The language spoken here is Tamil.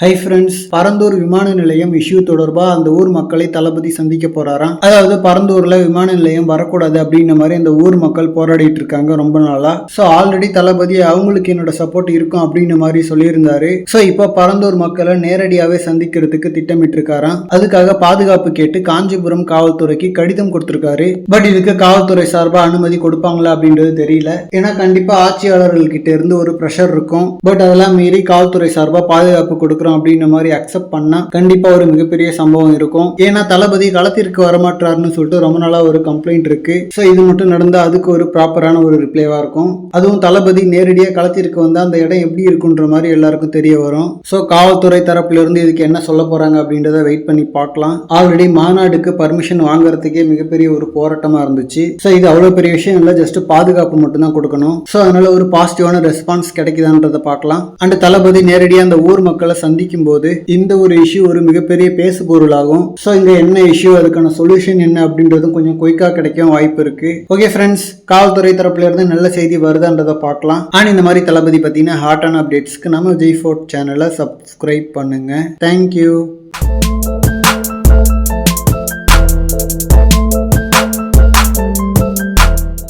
ஹை ஃப்ரெண்ட்ஸ் பரந்தூர் விமான நிலையம் இஷ்யூ தொடர்பாக அந்த ஊர் மக்களை தளபதி சந்திக்க போறாராம். அதாவது பரந்தூர்ல விமான நிலையம் வரக்கூடாது அப்படின்ற மாதிரி அந்த ஊர் மக்கள் போராடிட்டு இருக்காங்க ரொம்ப நாளா. ஸோ ஆல்ரெடி தளபதி அவங்களுக்கு என்னோட சப்போர்ட் இருக்கும் அப்படின்ற மாதிரி சொல்லியிருந்தாரு. ஸோ இப்போ பரந்தூர் மக்களை நேரடியாகவே சந்திக்கிறதுக்கு திட்டமிட்டு இருக்காராம் அதுக்காக பாதுகாப்பு கேட்டு காஞ்சிபுரம் காவல்துறைக்கு கடிதம் கொடுத்திருக்காரு. பட் இதுக்கு காவல்துறை சார்பாக அனுமதி கொடுப்பாங்களா அப்படின்றது தெரியல. ஏன்னா கண்டிப்பா ஆட்சியாளர்கள் கிட்ட இருந்து ஒரு ப்ரெஷர் இருக்கும். பட் அதெல்லாம் மீறி காவல்துறை சார்பாக பாதுகாப்பு கொடுக்குறோம் அப்படின்ற மாதிரி அக்செப்ட் பண்ணா கண்டிப்பா ஒரு மிகப்பெரிய சம்பவம் இருக்கும். ஏன்னா தளபதி களத்திற்கு வரமாட்டாருன்னு சொல்லிட்டு ரொம்ப நாளா ஒரு கம்ப்ளைண்ட் இருக்கு. ஸோ இது மட்டும் நடந்தா அதுக்கு ஒரு ப்ராப்பரான ஒரு ரிப்ளைவா இருக்கும். அதுவும் தளபதி நேரடியாக களத்திற்கு வந்தா அந்த இடம் எப்படி இருக்குன்ற மாதிரி எல்லாருக்கும் தெரிய வரும். ஸோ காவல்துறை தரப்புல இருந்து இதுக்கு என்ன சொல்ல போறாங்க அப்படின்றத வெயிட் பண்ணி பார்க்கலாம். ஆல்ரெடி மாநாடுக்கு பர்மிஷன் வாங்குறதுக்கே மிகப்பெரிய ஒரு போராட்டமா இருந்துச்சு. ஸோ இது அவ்வளோ பெரிய விஷயம் இல்லை ஜஸ்ட் பாதுகாப்பு மட்டும் தான் கொடுக்கணும். ஸோ அதனால ஒரு பாசிட்டிவான ரெஸ்பான்ஸ் கிடைக்குதான்றதை பார்க்கலாம். அண்ட் தளபதி நேரடியாக அந்த ஊர் மக்களை சந்திக்கும் போது இந்த ஒரு இஷ்யூ ஒரு மிகப்பெரிய பேசு பொருளாகும் ஸோ இங்க என்ன இஷ்யூ அதுக்கான சொல்யூஷன் என்ன அப்படின்றதும் கொஞ்சம் குயிக்காக கிடைக்கும் வாய்ப்பு இருக்கு. ஓகே ஃப்ரெண்ட்ஸ் காவல்துறை தரப்புல இருந்து நல்ல செய்தி வருதான்றதை பார்க்கலாம். ஆனால் இந்த மாதிரி தளபதி பத்தின ஹாட்டான அப்டேட்ஸ்க்கு நம்ம ஜெய் ஃபோர்ட் சேனலை சப்ஸ்கிரைப் பண்ணுங்க. Thank you